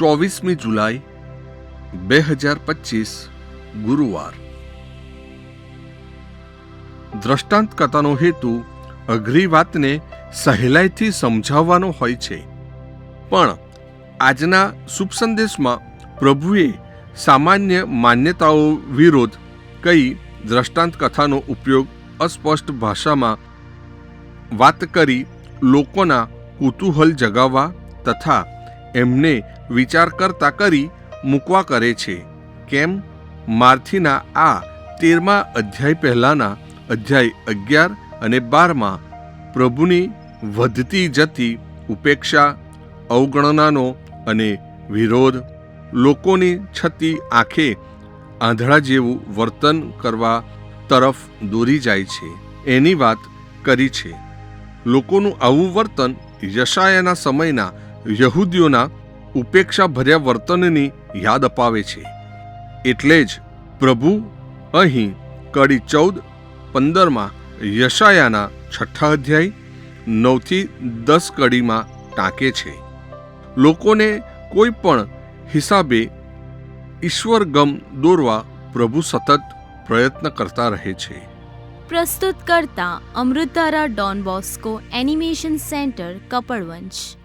ચોવીસમી જુલાઈ, બે હજાર પચીસ, ગુરુવાર. દ્રષ્ટાંત કથાનો હેતુ અઘરી વાતને સહેલાઈથી સમજાવવાનો હોય છે. પણ આજના શુભ સંદેશમાં પ્રભુએ સામાન્ય માન્યતાઓ વિરોધ કઈ દ્રષ્ટાંત કથાનો ઉપયોગ અસ્પષ્ટ ભાષામાં વાત કરી લોકોના કુતૂહલ જગાવવા તથા એમને વિચાર કરતા કરી મૂકવા કરે છે. કેમ? માર્થીના આ તેરમા અધ્યાય પહેલાના અધ્યાય અગિયાર અને બારમાં પ્રભુની વધતી જતી ઉપેક્ષા, અવગણનાનો અને વિરોધ લોકોની છતી આંખે આંધળા જેવું વર્તન કરવા તરફ દોરી જાય છે. એની વાત કરી છે. લોકોનું આવું વર્તન યશાયાના સમયના યહૂદીઓના ઉપેક્ષાભર્યા વર્તનની યાદ અપાવે છે. એટલે જ પ્રભુ અહીં કડી ચૌદ, પંદરમાં યશાયાના છઠ્ઠા અધ્યાય, નવથી દસ કડીમાં ટાંકે છે. લોકોને કોઈ પણ હિસાબે ઈશ્વર ગમ દોરવા પ્રભુ સતત પ્રયત્ન કરતા રહે છે. પ્રસ્તુત કરતા અમૃતારા Don Bosco animation centre Kapadvanj